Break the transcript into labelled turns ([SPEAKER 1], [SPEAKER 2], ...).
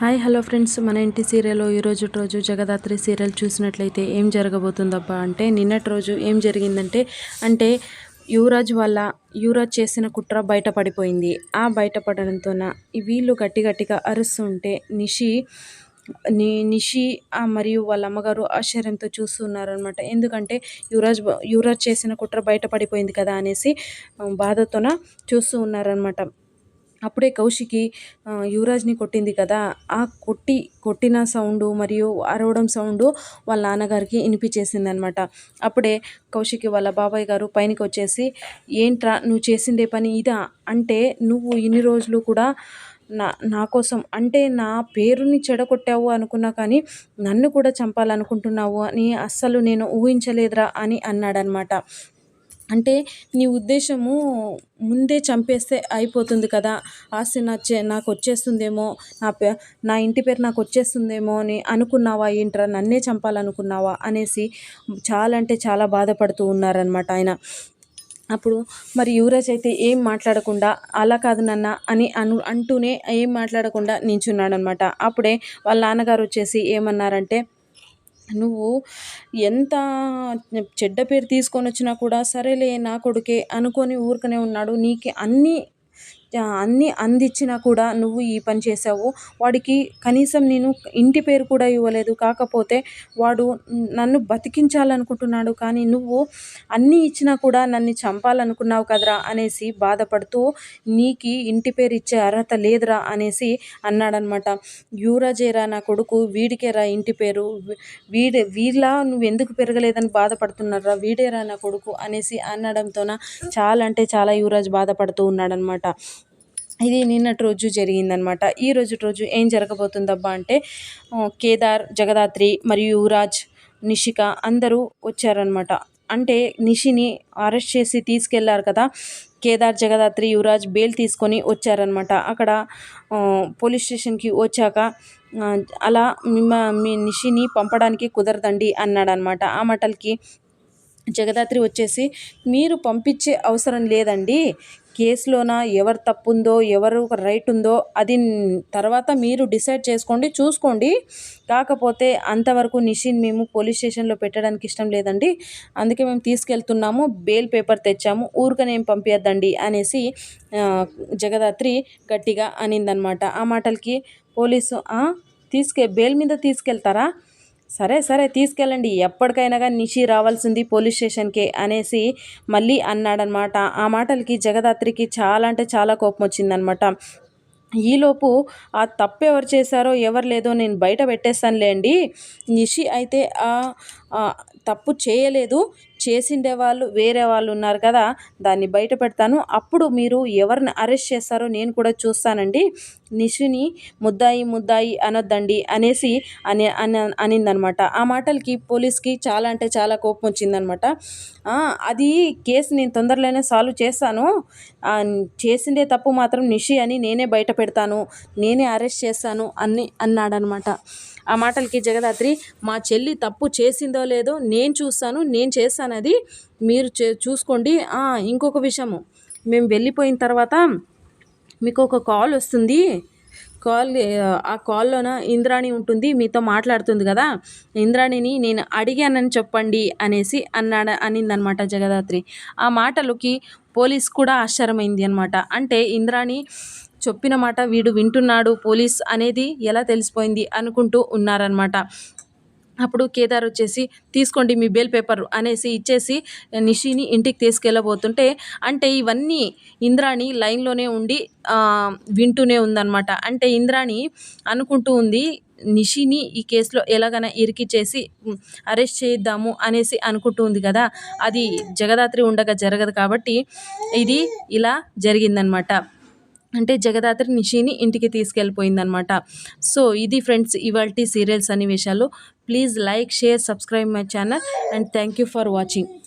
[SPEAKER 1] Hi hello friends. మన ఇంటి సీరియల్లో ఈరోజు రోజు జగదాత్రి సీరియల్ చూసినట్లయితే ఏం జరగబోతుందబ్బా అంటే నిన్నటి రోజు ఏం జరిగిందంటే అంటే యువరాజ్ వల్ల యువరాజ్ చేసిన కుట్ర బయటపడిపోయింది. ఆ బయటపడడంతోన వీళ్ళు గట్టి గట్టిగా అరుస్తుంటే నిషి ని నిషి మరియు వాళ్ళ అమ్మగారు ఆశ్చర్యంతో చూస్తున్నారనమాట ఎందుకంటే యువరాజ్ యువరాజ్ చేసిన కుట్ర బయటపడిపోయింది కదా అనేసి బాధతోన చూస్తూ ఉన్నారనమాట అప్పుడే కౌశికి యువరాజ్ని కొట్టింది కదా. ఆ కొట్టి కొట్టిన సౌండ్ మరియు అరవడం సౌండ్ వాళ్ళ నాన్నగారికి వినిపించేసింది అనమాట అప్పుడే కౌశికి వాళ్ళ బాబాయ్ గారు పైనకి వచ్చేసి ఏంట్రా నువ్వు చేసిందే పని ఇదా? అంటే నువ్వు ఇన్ని రోజులు కూడా నా నా కోసం అంటే నా పేరుని చెడగొట్టావు అనుకున్నా కానీ నన్ను కూడా చంపాలనుకుంటున్నావు అని అస్సలు నేను ఊహించలేదురా అని అన్నాడనమాట అంటే నీ ఉద్దేశము ముందే చంపేస్తే అయిపోతుంది కదా. ఆస్తి నచ్చే నాకు వచ్చేస్తుందేమో నా పే నా ఇంటి పేరు నాకు వచ్చేస్తుందేమో అని అనుకున్నావా ఏంట్రా? నన్నే చంపాలనుకున్నావా? అనేసి చాలా అంటే చాలా బాధపడుతూ ఉన్నారనమాట ఆయన. అప్పుడు మరి యువరాజ్ అయితే ఏం మాట్లాడకుండా అలా కాదు నాన్న అని అను అంటూనే ఏం మాట్లాడకుండా నించున్నాడనమాట అప్పుడే వాళ్ళ నాన్నగారు వచ్చేసి ఏమన్నారంటే నువ్వు ఎంత చెడ్డ పేరు తీసుకొని వచ్చినా కూడా సరేలే నా కొడుకే అనుకొని ఊరికనే ఉన్నాడు. నీకే అన్నీ అన్నీ అందించినా కూడా నువ్వు ఈ పని చేసావు వాడికి కనీసం నేను ఇంటి పేరు కూడా ఇవ్వలేదు. కాకపోతే వాడు నన్ను బతికించాలనుకుంటున్నాడు. కానీ నువ్వు అన్నీ ఇచ్చినా కూడా నన్ను చంపాలనుకున్నావు కదరా అనేసి బాధపడుతూ నీకు ఇంటి పేరు ఇచ్చే అర్హత లేదురా అనేసి అన్నాడనమాట. యూరాజేరా నా కొడుకు వీడికేరా ఇంటి పేరు? వీడే వీళ్ళ నువ్వు ఎందుకు పెరగలేదని బాధపడుతున్నారా వీడేరా నా కొడుకు? అనేసి అనడంతోన చాలా అంటే చాలా యువరాజ్ బాధపడుతూ ఉన్నాడనమాట. ఇది నిన్నటి రోజు జరిగిందనమాట ఈ రోజు రోజు ఏం జరగబోతుందబ్బా అంటే కేదార్ జగదాత్రి మరియు యువరాజ్ నిషిక అందరూ వచ్చారనమాట అంటే నిషిని అరెస్ట్ చేసి తీసుకెళ్ళారు కదా కేదార్ జగదాత్రి యువరాజ్ బెయిల్ తీసుకొని వచ్చారనమాట అక్కడ పోలీస్ స్టేషన్కి వచ్చాక అలా మీ నిషిని పంపడానికి కుదరదండి అన్నాడనమాట ఆ మాటలకి జగదాత్రి వచ్చేసి మీరు పంపించే అవసరం లేదండి. కేసులోన ఎవరు తప్పు ఉందో ఎవరు రైట్ ఉందో అది తర్వాత మీరు డిసైడ్ చేసుకోండి చూసుకోండి. కాకపోతే అంతవరకు నిషిన్ మేము పోలీస్ స్టేషన్లో పెట్టడానికి ఇష్టం లేదండి. అందుకే మేము తీసుకెళ్తున్నాము బెయిల్ పేపర్ తెచ్చాము ఊరికనేం పంపించద్దండి అనేసి జగదాత్రి గట్టిగా అనిందనమాట. ఆ మాటలకి పోలీసు తీసుకె బెయిల్ మీద తీసుకెళ్తారా? సరే సరే తీసుకెళ్ళండి. ఎప్పటికైనా కానీ నిషి రావాల్సింది పోలీస్ స్టేషన్కే అనేసి మళ్ళీ అన్నాడనమాట. ఆ మాటలకి జగదాత్రికి చాలా అంటే చాలా కోపం వచ్చిందనమాట. ఈలోపు ఆ తప్పు ఎవరు చేశారో ఎవరు లేదో నేను బయట పెట్టేస్తానులేండి. నిషి అయితే తప్పు చేయలేదు చేసిండే వాళ్ళు వేరే వాళ్ళు ఉన్నారు కదా దాన్ని బయట పెడతాను. అప్పుడు మీరు ఎవరిని అరెస్ట్ చేస్తారో నేను కూడా చూస్తానండి. నిషిని ముద్దాయి ముద్దాయి అనొద్దండి అనేసి అని అనిందనమాట. ఆ మాటలకి పోలీస్కి చాలా అంటే చాలా కోపం వచ్చిందనమాట. అది కేసు నేను తొందరలోనే సాల్వ్ చేస్తాను. చేసిందే తప్పు మాత్రం నిషి అని నేనే బయట పెడతాను నేనే అరెస్ట్ చేస్తాను అని అన్నాడనమాట. ఆ మాటలకి జగదాత్రి మా చెల్లి తప్పు చేసిందో లేదో నేను చూస్తాను నేను చేస్తాను అది. మీరు చూసుకోండి. ఇంకొక విషయము. మేము వెళ్ళిపోయిన తర్వాత మీకు ఒక కాల్ వస్తుంది. కాల్ ఆ కాల్లోన ఇంద్రాణి ఉంటుంది మీతో మాట్లాడుతుంది కదా. ఇంద్రాణిని నేను అడిగానని చెప్పండి అనేసి అన్నాడ అనిందనమాట జగదాత్రి. ఆ మాటలకి పోలీస్ కూడా ఆశ్చర్యమైంది అనమాట అంటే ఇంద్రాణి చెప్పిన మాట వీడు వింటున్నాడు పోలీస్ అనేది ఎలా తెలిసిపోయింది అనుకుంటూ ఉన్నారనమాట అప్పుడు కేదార్ వచ్చేసి తీసుకోండి మీ బేల్ పేపర్ అనేసి ఇచ్చేసి నిషిని ఇంటికి తీసుకెళ్ళబోతుంటే అంటే ఇవన్నీ ఇంద్రాణి లైన్లోనే ఉండి వింటూనే ఉందన్నమాట. అంటే ఇంద్రాణి అనుకుంటూ ఉంది నిషిని ఈ కేసులో ఎలాగైనా ఇరికిచ్చేసి అరెస్ట్ చేద్దాము అనేసి అనుకుంటూ ఉంది కదా. అది జగదాత్రి ఉండగా జరగదు కాబట్టి ఇది ఇలా జరిగిందనమాట అంటే జగదాత్రి నిషిని ఇంటికి తీసుకెళ్ళిపోయిందనమాట సో ఇది ఫ్రెండ్స్ ఇవాళ సీరియల్స్ అనే విషయాలు please like share subscribe my channel and thank you for watching.